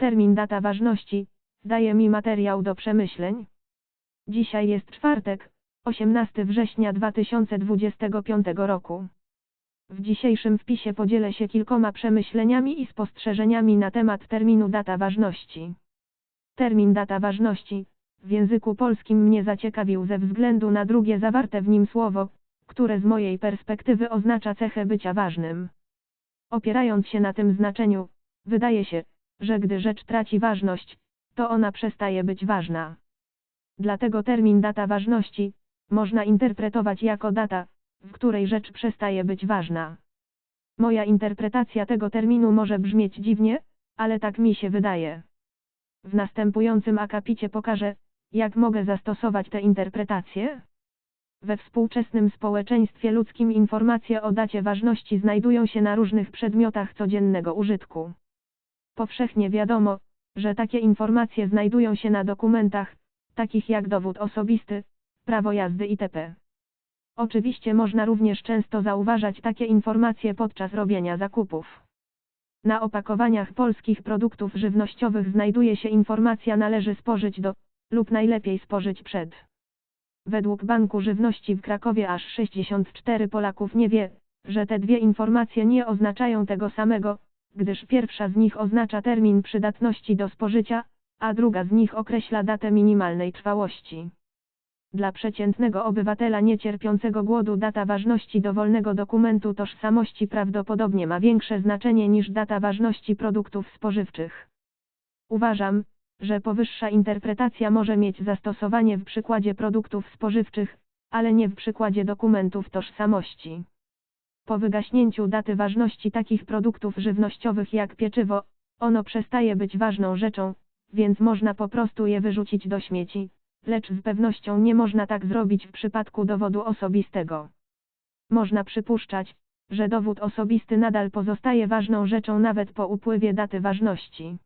Termin data ważności daje mi materiał do przemyśleń. Dzisiaj jest czwartek, 18 września 2025 roku. W dzisiejszym wpisie podzielę się kilkoma przemyśleniami i spostrzeżeniami na temat terminu data ważności. Termin data ważności w języku polskim mnie zaciekawił ze względu na drugie zawarte w nim słowo, które z mojej perspektywy oznacza cechę bycia ważnym. Opierając się na tym znaczeniu, wydaje się, że gdy rzecz traci ważność, to ona przestaje być ważna. Dlatego termin data ważności można interpretować jako data, w której rzecz przestaje być ważna. Moja interpretacja tego terminu może brzmieć dziwnie, ale tak mi się wydaje. W następującym akapicie pokażę, jak mogę zastosować tę interpretację. We współczesnym społeczeństwie ludzkim informacje o dacie ważności znajdują się na różnych przedmiotach codziennego użytku. Powszechnie wiadomo, że takie informacje znajdują się na dokumentach, takich jak dowód osobisty, prawo jazdy itp. Oczywiście można również często zauważać takie informacje podczas robienia zakupów. Na opakowaniach polskich produktów żywnościowych znajduje się informacja należy spożyć do, lub najlepiej spożyć przed. Według Banku Żywności w Krakowie aż 64 Polaków nie wie, że te dwie informacje nie oznaczają tego samego, gdyż pierwsza z nich oznacza termin przydatności do spożycia, a druga z nich określa datę minimalnej trwałości. Dla przeciętnego obywatela niecierpiącego głodu data ważności dowolnego dokumentu tożsamości prawdopodobnie ma większe znaczenie niż data ważności produktów spożywczych. Uważam, że powyższa interpretacja może mieć zastosowanie w przykładzie produktów spożywczych, ale nie w przykładzie dokumentów tożsamości. Po wygaśnięciu daty ważności takich produktów żywnościowych jak pieczywo, ono przestaje być ważną rzeczą, więc można po prostu je wyrzucić do śmieci, lecz z pewnością nie można tak zrobić w przypadku dowodu osobistego. Można przypuszczać, że dowód osobisty nadal pozostaje ważną rzeczą nawet po upływie daty ważności.